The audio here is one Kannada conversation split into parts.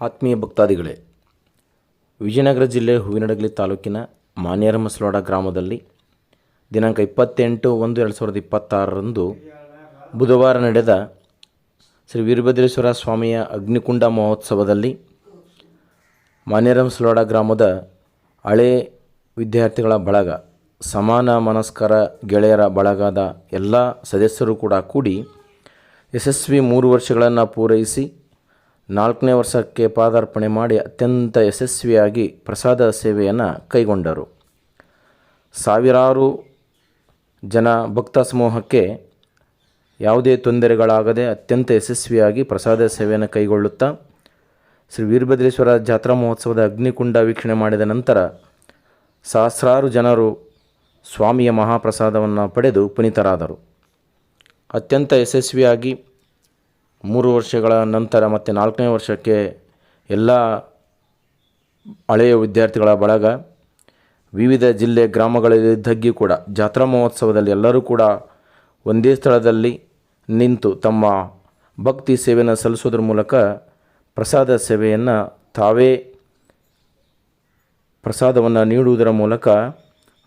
ಆತ್ಮೀಯ ಭಕ್ತಾದಿಗಳೇ, ವಿಜಯನಗರ ಜಿಲ್ಲೆ ಹೂವಿನಡಗಲಿ ತಾಲೂಕಿನ ಮಾನ್ಯರಮಸ್ಲೋಡ ಗ್ರಾಮದಲ್ಲಿ ದಿನಾಂಕ ಇಪ್ಪತ್ತೆಂಟು ಒಂದು ಎರಡು ಸಾವಿರದ ಇಪ್ಪತ್ತಾರರಂದು ಬುಧವಾರ ನಡೆದ ಶ್ರೀ ವೀರಭದ್ರೇಶ್ವರ ಸ್ವಾಮಿಯ ಅಗ್ನಿಕುಂಡ ಮಹೋತ್ಸವದಲ್ಲಿ ಮಾನ್ಯರಮಸ್ಲೋಡ ಗ್ರಾಮದ ಹಳೆ ವಿದ್ಯಾರ್ಥಿಗಳ ಬಳಗ ಸಮಾನ ಮನಸ್ಕರ ಗೆಳೆಯರ ಬಳಗದ ಎಲ್ಲ ಸದಸ್ಯರು ಕೂಡ ಕೂಡಿ ಯಶಸ್ವಿ ಮೂರು ವರ್ಷಗಳನ್ನು ಪೂರೈಸಿ ನಾಲ್ಕನೇ ವರ್ಷಕ್ಕೆ ಪಾದಾರ್ಪಣೆ ಮಾಡಿ ಅತ್ಯಂತ ಯಶಸ್ವಿಯಾಗಿ ಪ್ರಸಾದ ಸೇವೆಯನ್ನು ಕೈಗೊಂಡರು. ಸಾವಿರಾರು ಜನ ಭಕ್ತ ಸಮೂಹಕ್ಕೆ ಯಾವುದೇ ತೊಂದರೆಗಳಾಗದೆ ಅತ್ಯಂತ ಯಶಸ್ವಿಯಾಗಿ ಪ್ರಸಾದ ಸೇವೆಯನ್ನು ಕೈಗೊಳ್ಳುತ್ತಾ ಶ್ರೀ ವೀರಭದ್ರೇಶ್ವರ ಜಾತ್ರಾ ಮಹೋತ್ಸವದ ಅಗ್ನಿಕುಂಡ ವೀಕ್ಷಣೆ ಮಾಡಿದ ನಂತರ ಸಹಸ್ರಾರು ಜನರು ಸ್ವಾಮಿಯ ಮಹಾಪ್ರಸಾದವನ್ನು ಪಡೆದು ಪುನೀತರಾದರು. ಅತ್ಯಂತ ಯಶಸ್ವಿಯಾಗಿ ಮೂರು ವರ್ಷಗಳ ನಂತರ ಮತ್ತು ನಾಲ್ಕನೇ ವರ್ಷಕ್ಕೆ ಎಲ್ಲ ಹಳೆಯ ವಿದ್ಯಾರ್ಥಿಗಳ ಬಳಗ ವಿವಿಧ ಜಿಲ್ಲೆ ಗ್ರಾಮಗಳಲ್ಲಿದ್ದಗ್ಗಿ ಕೂಡ ಜಾತ್ರಾ ಮಹೋತ್ಸವದಲ್ಲಿ ಎಲ್ಲರೂ ಕೂಡ ಒಂದೇ ಸ್ಥಳದಲ್ಲಿ ನಿಂತು ತಮ್ಮ ಭಕ್ತಿ ಸೇವೆಯನ್ನು ಸಲ್ಲಿಸೋದ್ರ ಮೂಲಕ ಪ್ರಸಾದ ಸೇವೆಯನ್ನು ತಾವೇ ಪ್ರಸಾದವನ್ನು ನೀಡುವುದರ ಮೂಲಕ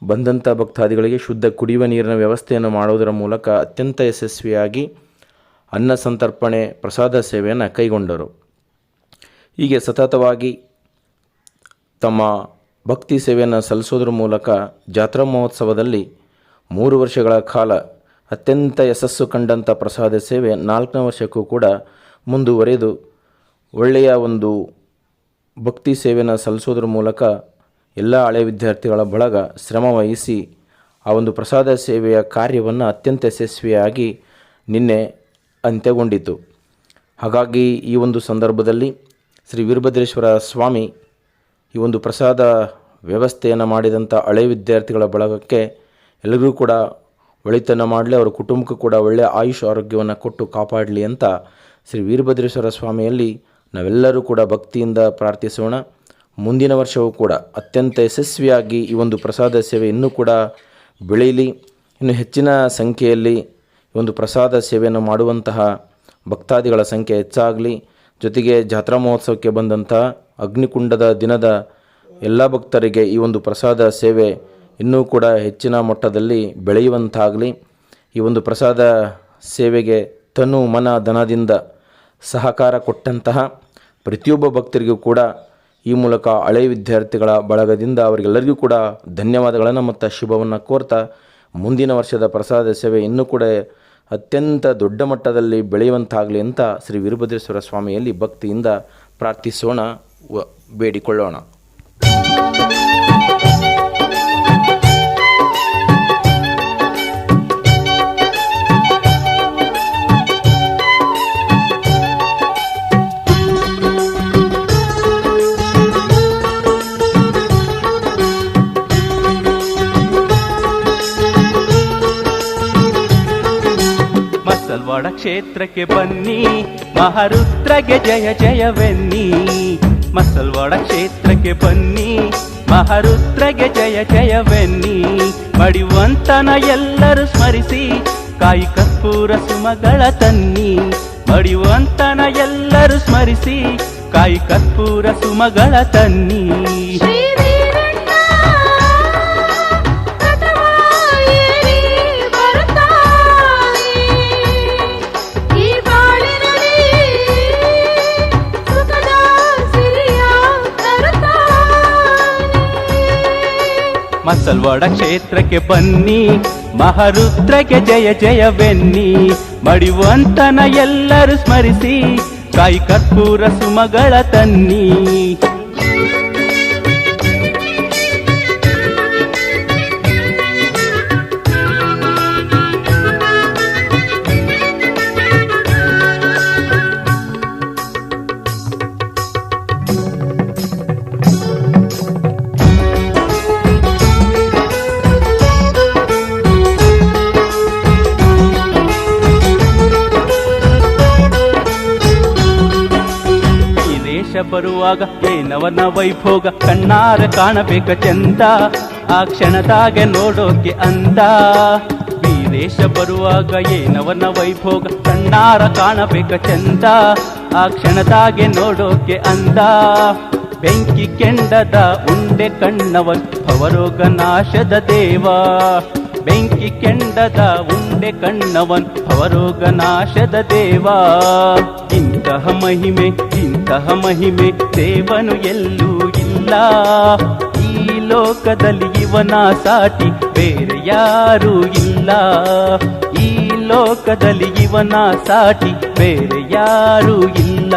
ಬಂದಂಥ ಭಕ್ತಾದಿಗಳಿಗೆ ಶುದ್ಧ ಕುಡಿಯುವ ನೀರಿನ ವ್ಯವಸ್ಥೆಯನ್ನು ಮಾಡುವುದರ ಮೂಲಕ ಅತ್ಯಂತ ಯಶಸ್ವಿಯಾಗಿ ಅನ್ನ ಸಂತರ್ಪಣೆ, ಪ್ರಸಾದ ಸೇವೆಯನ್ನು ಕೈಗೊಂಡರು. ಹೀಗೆ ಸತತವಾಗಿ ತಮ್ಮ ಭಕ್ತಿ ಸೇವೆಯನ್ನು ಸಲ್ಲಿಸೋದ್ರ ಮೂಲಕ ಜಾತ್ರಾ ಮಹೋತ್ಸವದಲ್ಲಿ ಮೂರು ವರ್ಷಗಳ ಕಾಲ ಅತ್ಯಂತ ಯಶಸ್ಸು ಕಂಡಂಥ ಪ್ರಸಾದ ಸೇವೆ ನಾಲ್ಕನೇ ವರ್ಷಕ್ಕೂ ಕೂಡ ಮುಂದುವರೆದು ಒಳ್ಳೆಯ ಒಂದು ಭಕ್ತಿ ಸೇವೆಯನ್ನು ಸಲ್ಲಿಸೋದ್ರ ಮೂಲಕ ಎಲ್ಲ ಹಳೆ ವಿದ್ಯಾರ್ಥಿಗಳ ಬಳಗ ಶ್ರಮವಹಿಸಿ ಆ ಒಂದು ಪ್ರಸಾದ ಸೇವೆಯ ಕಾರ್ಯವನ್ನು ಅತ್ಯಂತ ಯಶಸ್ವಿಯಾಗಿ ನಿನ್ನೆ ಅಂತ್ಯಗೊಂಡಿತು. ಹಾಗಾಗಿ ಈ ಒಂದು ಸಂದರ್ಭದಲ್ಲಿ ಶ್ರೀ ವೀರಭದ್ರೇಶ್ವರ ಸ್ವಾಮಿ ಈ ಒಂದು ಪ್ರಸಾದ ವ್ಯವಸ್ಥೆಯನ್ನು ಮಾಡಿದಂಥ ಹಳೆ ವಿದ್ಯಾರ್ಥಿಗಳ ಬಳಗಕ್ಕೆ ಎಲ್ಲರಿಗೂ ಕೂಡ ಒಳಿತನ್ನು ಮಾಡಲಿ, ಅವರ ಕುಟುಂಬಕ್ಕೂ ಕೂಡ ಒಳ್ಳೆಯ ಆಯುಷ್ ಆರೋಗ್ಯವನ್ನು ಕೊಟ್ಟು ಕಾಪಾಡಲಿ ಅಂತ ಶ್ರೀ ವೀರಭದ್ರೇಶ್ವರ ಸ್ವಾಮಿಯಲ್ಲಿ ನಾವೆಲ್ಲರೂ ಕೂಡ ಭಕ್ತಿಯಿಂದ ಪ್ರಾರ್ಥಿಸೋಣ. ಮುಂದಿನ ವರ್ಷವೂ ಕೂಡ ಅತ್ಯಂತ ಯಶಸ್ವಿಯಾಗಿ ಈ ಒಂದು ಪ್ರಸಾದ ಸೇವೆ ಇನ್ನೂ ಕೂಡ ಬೆಳೆಯಲಿ. ಇನ್ನು ಹೆಚ್ಚಿನ ಸಂಖ್ಯೆಯಲ್ಲಿ ಒಂದು ಪ್ರಸಾದ ಸೇವೆಯನ್ನು ಮಾಡುವಂತಹ ಭಕ್ತಾದಿಗಳ ಸಂಖ್ಯೆ ಹೆಚ್ಚಾಗಲಿ. ಜೊತೆಗೆ ಜಾತ್ರಾ ಮಹೋತ್ಸವಕ್ಕೆ ಬಂದಂತಹ ಅಗ್ನಿಕುಂಡದ ದಿನದ ಎಲ್ಲ ಭಕ್ತರಿಗೆ ಈ ಒಂದು ಪ್ರಸಾದ ಸೇವೆ ಇನ್ನೂ ಕೂಡ ಹೆಚ್ಚಿನ ಮಟ್ಟದಲ್ಲಿ ಬೆಳೆಯುವಂತಾಗಲಿ. ಈ ಒಂದು ಪ್ರಸಾದ ಸೇವೆಗೆ ತನು ಮನ ಧನದಿಂದ ಸಹಕಾರ ಕೊಟ್ಟಂತಹ ಪ್ರತಿಯೊಬ್ಬ ಭಕ್ತರಿಗೂ ಕೂಡ ಈ ಮೂಲಕ ಹಳೆ ವಿದ್ಯಾರ್ಥಿಗಳ ಬಳಗದಿಂದ ಅವರಿಗೆಲ್ಲರಿಗೂ ಕೂಡ ಧನ್ಯವಾದಗಳನ್ನು ಮತ್ತು ಶುಭವನ್ನು ಕೋರ್ತಾ ಮುಂದಿನ ವರ್ಷದ ಪ್ರಸಾದ ಸೇವೆ ಇನ್ನೂ ಕೂಡ ಅತ್ಯಂತ ದೊಡ್ಡ ಮಟ್ಟದಲ್ಲಿ ಬೆಳೆಯುವಂತಾಗಲಿ ಅಂತ ಶ್ರೀ ವೀರಭದ್ರೇಶ್ವರ ಸ್ವಾಮಿಯಲ್ಲಿ ಭಕ್ತಿಯಿಂದ ಪ್ರಾರ್ಥಿಸೋಣ ಬೇಡಿಕೊಳ್ಳೋಣ. ಕ್ಷೇತ್ರಕ್ಕೆ ಬನ್ನಿ, ಮಹಾರುದ್ರಗೆ ಜಯ ಜಯವೆನ್ನಿ. ಮಸಲ್ವಾಡ ಕ್ಷೇತ್ರಕ್ಕೆ ಬನ್ನಿ, ಮಹಾರುದ್ರಗೆ ಜಯ ಜಯವೆನ್ನಿ. ಮಡಿವಂತನ ಎಲ್ಲರೂ ಸ್ಮರಿಸಿ, ಕಾಯಿ ಕರ್ಪೂರ ಸುಮಗಳ ತನ್ನಿ. ಮಡಿವಂತನ ಎಲ್ಲರೂ ಸ್ಮರಿಸಿ, ಕಾಯಿ ಕರ್ಪೂರ ಸುಮಗಳ ತನ್ನಿ. ಮಸಲ್ವಾಡ ಕ್ಷೇತ್ರಕ್ಕೆ ಬನ್ನಿ ಮಹಾರುದ್ರಗೆ ಜಯ ಜಯವೆನ್ನಿ ಮಡಿವಂತನ ಎಲ್ಲರೂ ಸ್ಮರಿಸಿ ಕಾಯಿ ಕರ್ಪೂರ ಸುಮಗಳ ತನ್ನಿ ಬರುವಾಗ ಏನವನ ವೈಭೋಗ? ಕಣ್ಣಾರ ಕಾಣಬೇಕ ಚಂದ. ಆ ಕ್ಷಣದಾಗೆ ನೋಡೋಕೆ ಅಂದ. ವೀರೇಶ ಬರುವಾಗ ಏನವನ ವೈಭೋಗ? ಕಣ್ಣಾರ ಕಾಣಬೇಕ ಚಂದ. ಆ ಕ್ಷಣದಾಗೆ ನೋಡೋಕೆ ಅಂದ. ಬೆಂಕಿ ಕೆಂಡದ ಉಂಡೆ ಕಣ್ಣವನ್ ಭವರೋಗ ನಾಶದ ದೇವ. ಬೆಂಕಿ ಕೆಂಡದ ಉಂಡೆ ಕಣ್ಣವನ್ ಅವರೋಗ ನಾಶದ ದೇವ. ಇಂತಹ ಮಹಿಮೆ ಇಂತಹ ಮಹಿಮೆ ದೇವನು ಎಲ್ಲೂ ಇಲ್ಲ. ಈ ಲೋಕದಲ್ಲಿ ಇವನ ಸಾಟಿ ಬೇರೆ ಯಾರೂ ಇಲ್ಲ. ಈ ಲೋಕದಲ್ಲಿ ಇವನ ಸಾಟಿ ಬೇರೆ ಯಾರೂ ಇಲ್ಲ.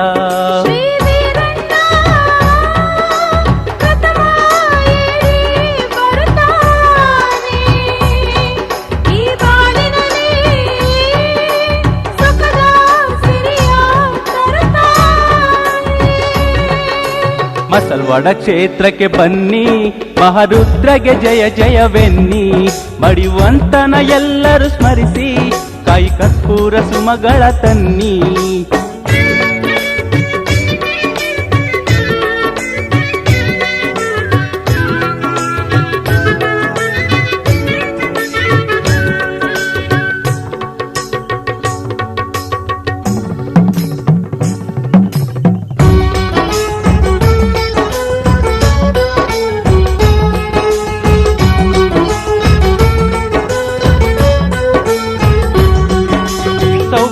ಮಸಲ್ವಾಡ ಕ್ಷೇತ್ರಕ್ಕೆ ಬನ್ನಿ ಮಹಾರುದ್ರಗೆ ಜಯ ಜಯವೆನ್ನಿ. ಮಡಿವಂತನ ಎಲ್ಲರೂ ಸ್ಮರಿಸಿ ಕೈ ಕರ್ಪೂರ ಸುಮಗಳ ತನ್ನಿ.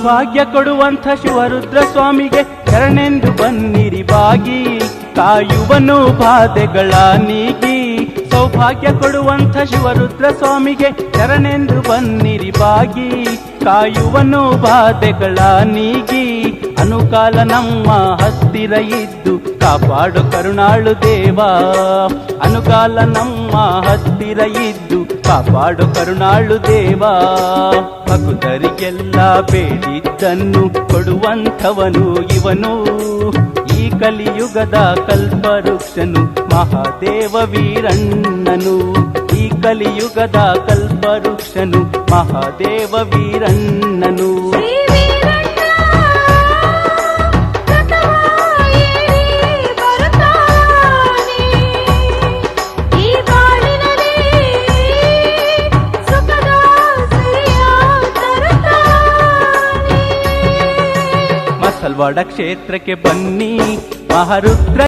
ಸೌಭಾಗ್ಯ ಕೊಡುವಂಥ ಶಿವರುದ್ರ ಸ್ವಾಮಿಗೆ ಶರಣೆಂದು ಬನ್ನಿರಿ ಬಾಗಿ. ಕಾಯುವನು ಬಾಧೆಗಳ ನೀಗಿ. ಸೌಭಾಗ್ಯ ಕೊಡುವಂಥ ಶಿವರುದ್ರ ಸ್ವಾಮಿಗೆ ಶರಣೆಂದು ಬನ್ನಿರಿ ಬಾಗಿ. ಕಾಯುವನು ಬಾಧೆಗಳ ನೀಗಿ. ಅನುಕಾಲ ನಮ್ಮ ಹತ್ತಿರ ಇದ್ದು ಕಾಪಾಡು ಕರುಣಾಳು ದೇವ. ಅನುಕಾಲ ನಮ್ಮ ಹತ್ತಿರ ಇದ್ದು ಕಾಪಾಡು ಕರುಣಾಳು ದೇವ. ಭಕ್ತರಿಗೆಲ್ಲ ಬೇಡಿದ್ದನ್ನು ಕೊಡುವಂಥವನು ಇವನು. ಈ ಕಲಿಯುಗದ ಕಲ್ಪವೃಕ್ಷನು ಮಹಾದೇವ ವೀರಣ್ಣನು. ಈ ಕಲಿಯುಗದ ಕಲ್ಪವೃಕ್ಷನು ಮಹಾದೇವ ವೀರಣ್ಣನು. ತರುತ್ತಾನೆ ಮಸಲ್ವಾಡ ಕ್ಷೇತ್ರಕ್ಕೆ ಬನ್ನಿ ಮಹಾರುದ್ರ